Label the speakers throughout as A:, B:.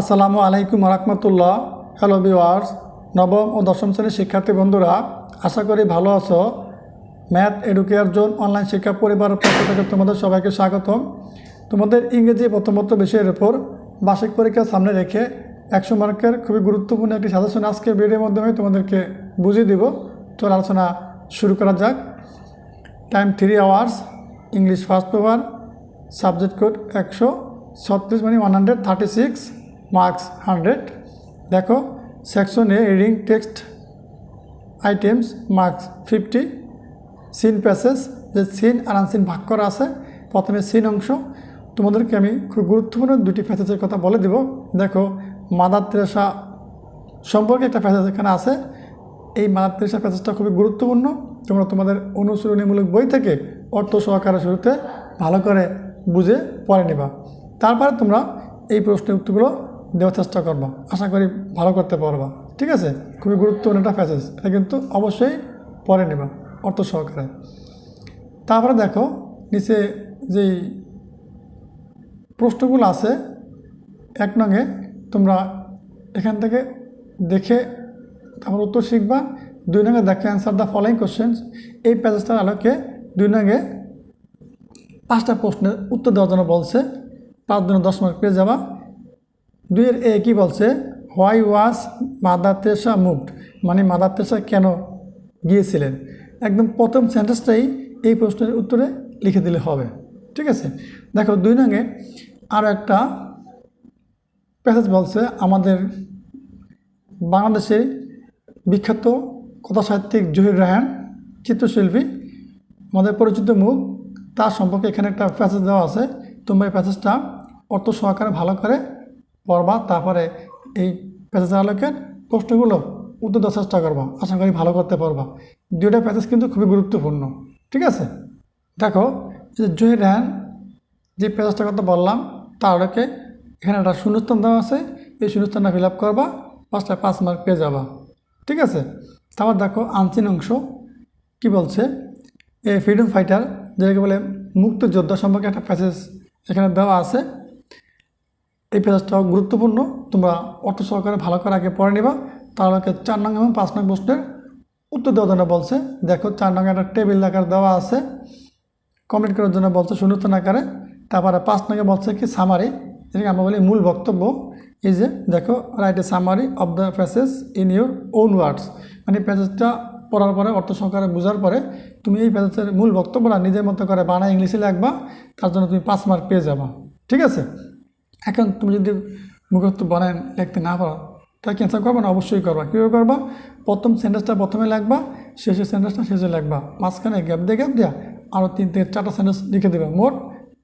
A: আসসালামু আলাইকুম রহমতুল্লাহ। Hello viewers নবম ও দশম শ্রেণির শিক্ষার্থী বন্ধুরা, আশা করি ভালো আছো। ম্যাথ এডুকেয়ার জোন অনলাইন শিক্ষা পরিবারের পক্ষ থেকে তোমাদের সবাইকে স্বাগতম তোমাদের ইংরেজি প্রথমত বিষয়ের উপর বার্ষিক পরীক্ষা সামনে রেখে একশো মার্কের খুবই গুরুত্বপূর্ণ একটি সাজেশন আজকে ভিডিওর মাধ্যমে তোমাদেরকে বুঝিয়ে দিব চল আলোচনা শুরু করা যাক time three hours English first paper subject code একশো ছত্রিশ মানে one hundred thirty six marks hundred. দেখো section A reading text items marks fifty seen passage যে সিন আর আনসিন ভাগ করা আছে, প্রথমে সিন অংশ। তোমাদেরকে আমি খুব গুরুত্বপূর্ণ দুটি প্যাসেজের কথা বলে দিব। দেখো, মাদার তেরেসা সম্পর্কে একটা প্যাসেজ এখানে আছে। এই মাদার তেরেসা প্যাসেজটা খুবই গুরুত্বপূর্ণ। তোমরা তোমাদের অনুশীলনীমূলক বই থেকে অর্থ সহকারে শুরুতে ভালো করে বুঝে পড়ে নেবা। তারপরে তোমরা এই প্রশ্নের উত্তরগুলো দেওয়ার চেষ্টা করবা। আশা করি ভালো করতে পারবা। ঠিক আছে? খুবই গুরুত্বপূর্ণ একটা প্যাসেজ এটা কিন্তু অবশ্যই পরে নেবা অর্থ সহকারে। তারপরে দেখো, নিচে যেই প্রশ্নগুলো আছে, এক নঙে তোমরা এখান থেকে দেখে তারপর উত্তর শিখবা। দুই নঙ্গে দেখে অ্যান্সার দ্য ফলোয়িং কোশ্চেন্স এই প্যাসেজটার আলোকে দুই নঙ্গে পাঁচটা প্রশ্নের উত্তর দেওয়ার জন্য বলছে। পাঁচ দিনে দশ মার্ক পেয়ে যাবা। দুইয়ের এ কি বলছে? Why was mother Teresa moved মানে মাদার তেসা কেন গিয়েছিলেন? একদম প্রথম সেন্টেন্সটাই এই প্রশ্নের উত্তরে লিখে দিলে হবে। ঠিক আছে? দেখো, দুই নঙ্গে আরও একটা প্যাসেজ বলছে, আমাদের বাংলাদেশের বিখ্যাত কথা সাহিত্যিক জহির রায়হান চিত্রশিল্পী, আমাদের পরিচিত মুখ তার সম্পর্কে এখানে একটা প্যাসেজ দেওয়া আছে। তোমরা এই প্যাসেজটা অর্থ সহকারে ভালো করে পড়বা, তারপরে এই প্যাসেজ আলোকে প্রশ্নগুলো উত্তর দেওয়ার চেষ্টা করবা। আশা করি ভালো করতে পারবা। দুইটা প্যাসেজ কিন্তু খুবই গুরুত্বপূর্ণ। ঠিক আছে? দেখো যে জহির রায়হান, যে প্যাসেজটার কথা বললাম তার আলোকে এখানে একটা শূন্যস্থান দেওয়া আছে। এই শূন্যস্থানটা ফিল আপ করবা, পাঁচটা পাঁচ মার্ক পেয়ে যাবা। ঠিক আছে? তারপর দেখো আনচিন অংশ। কি বলছে? এ ফ্রিডম ফাইটার যেটাকে বলে মুক্ত যোদ্ধা সম্পর্কে একটা প্যাসেজ এখানে দেওয়া আছে। এই প্যাসেজটাও গুরুত্বপূর্ণ। তোমরা অর্থ সহকারে ভালো করে আগে পড়ে নিবা। তাহলে চার নং এবং পাঁচ নং প্রশ্নের উত্তর দেওয়ার জন্য বলছে, দেখো চার নং একটা টেবিল আকার দেওয়া আছে। কমপ্লিট করার জন্য বলছে শূন্যতন আকারে। তারপরে পাঁচ নঙ্গে বলছে কি সামারি যেটাকে আমরা বলি মূল বক্তব্য। এই যে দেখো write a summary of the passage in your own words মানে প্যাসেজটা পড়ার পরে, অর্থ সহকারে বোঝার পরে, তুমি এই প্যাসেজের মূল বক্তব্যটা নিজের মতো করে বানায় ইংলিশে লাগবা তার জন্য তুমি পাঁচ মার্ক পেয়ে যাবা। ঠিক আছে? এখন তুমি যদি মুখস্থ বানায় লিখতে না পারো, তাহলে ক্যান্সেল করবা না? অবশ্যই করবা। কীভাবে করবা? প্রথম সেন্টেন্সটা প্রথমে লিখবা, শেষের সেন্টেন্সটা শেষে লিখবা। মাঝখানে গ্যাপ দিয়ে গ্যাপ দিয়া আরও তিন থেকে চারটা সেন্টেন্স লিখে দেবে। মোট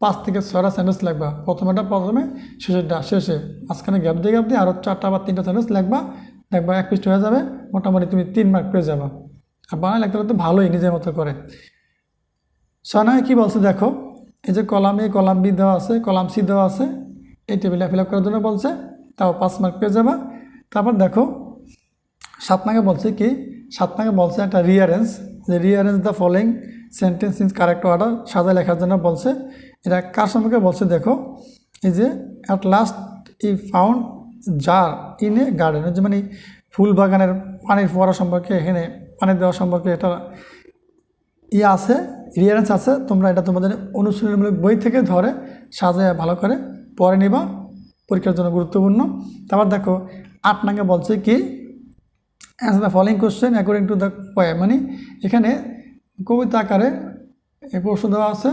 A: পাঁচ থেকে ছয়টা সেন্টেন্স লিখবা। প্রথমেটা প্রথমে, শেষেরটা শেষে। মাঝখানে গ্যাপ দিয়ে গ্যাপ দিয়ে আরও চারটা বা তিনটা সেন্টেন্স লিখবা। দেখবা এক পৃষ্ঠ হয়ে যাবে, মোটামুটি তুমি তিন মার্ক পেয়ে যাবা। আর বাংলা লিখতে তো ভালোই নিজের মতো করে। ছয় কী বলছে দেখো? এই যে কলাম এ, কলাম বি দেওয়া আছে, কলাম সি দেওয়া আছে। এই টেবিলে ফিল আপ করার জন্য বলছে, তাও পাঁচ মার্ক পেয়ে যাবা। তারপর দেখো, সাত নাগে বলছে কি, সাত নাগে বলছে একটা রিয়ারেঞ্জ যে rearrange the following sentence in correct order সাজা লেখার জন্য বলছে। এটা কার সম্পর্কে বলছে দেখো, এই যে at last I found jar in a garden যে মানে ফুল বাগানের পানির ফোয়ারা সম্পর্কে, এখানে পানি দেওয়া সম্পর্কে এটা ইয়ে আছে রিয়ারেন্স আছে, তোমরা এটা তোমাদের অনুশীলনমূলক বই থেকে ধরে সাজায় ভালো করে পরে নিবা। পরীক্ষার জন্য গুরুত্বপূর্ণ। তারপর দেখো আট নাঙ্গে বলছে কি answer the following question according to the poem মানে এখানে কবিতা আকারে এই প্রশ্ন দেওয়া আছে।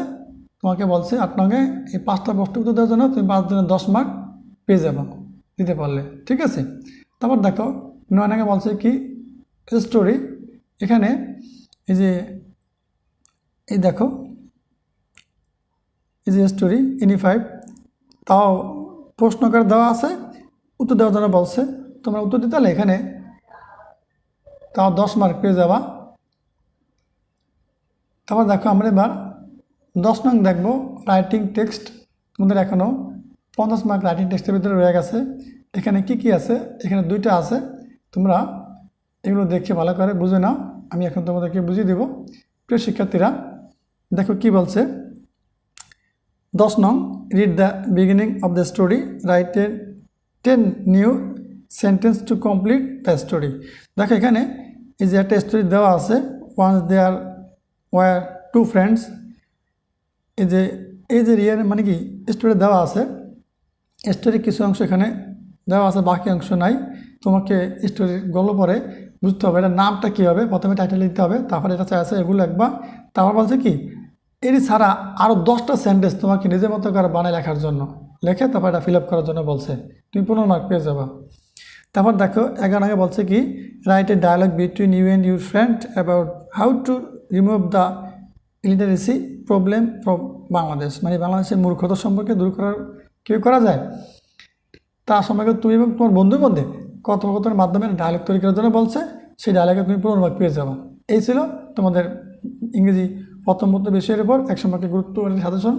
A: তোমাকে বলছে আট নঙ্গে এই পাঁচটা প্রশ্ন উত্তর দেওয়ার জন্য তুমি পাঁচ দিনে দশ মার্ক পেয়ে যাব, দিতে পারলে। ঠিক আছে? তারপর দেখো, নয় নাঙ্গে বলছে কি স্টোরি এখানে এই যে, এই দেখো, এই যে স্টোরি ইনি ফাইভ তাও প্রশ্নকার দেওয়া আছে, উত্তর দেওয়ার জন্য বলছে। তোমরা উত্তর দিতে হলে এখানে তাও দশ মার্ক পেয়ে যাবা। তারপর দেখো আমরা এবার দশ নং দেখব রাইটিং টেক্সট তোমাদের এখনও পঞ্চাশ মার্ক রাইটিং টেক্সটের ভিতরে রয়ে গেছে। এখানে কি কি আছে? এখানে দুইটা আছে। তোমরা এগুলো দেখে ভালো করে বুঝে নাও। আমি এখন তোমাদেরকে বুঝিয়ে দেব। প্রিয় শিক্ষার্থীরা, দেখো কি বলছে? দশ নং read the beginning of the story write a ten new sentence to complete the story দেখো এখানে এই যে একটা স্টোরি দেওয়া আছে once there were two friends এই যে এই যে রিয়ার মানে কি স্টোরি দেওয়া আছে স্টোরির কিছু অংশ এখানে দেওয়া আছে, বাকি অংশ নাই, তোমাকে স্টোরির গল্প পরে বুঝতে হবে এটা নামটা কী হবে, প্রথমে টাইটেল দিতে হবে, তারপরে এটা চাই আছে এগুলো একবার, তারপর বলছে কি এরই ছাড়া আরও দশটা সেন্টেন্স তোমাকে নিজের মতো করে বানায় লেখার জন্য। লেখে তারপর এটা ফিল আপ করার জন্য বলছে। তুমি পনেরো মার্ক পেয়ে যাবা। তারপর দেখো, এগারো আগে বলছে কি write a dialogue between you and your friend about how to remove the illiteracy problem from Bangladesh মানে বাংলাদেশের মূর্খতা সম্পর্কে দূর করার কেউ করা যায়? তার সম্পর্কে তুমি এবং তোমার বন্ধুর মধ্যে কথোপকথনের মাধ্যমে ডায়ালগ তৈরি করার জন্য বলছে। সেই ডায়ালগে তুমি পুনর্ভাগ পেয়ে যাবে। এই ছিল তোমাদের ইংরেজি প্রথম বেশি বিষয়ের উপর এক মার্কের গুরুত্ব সাজেশন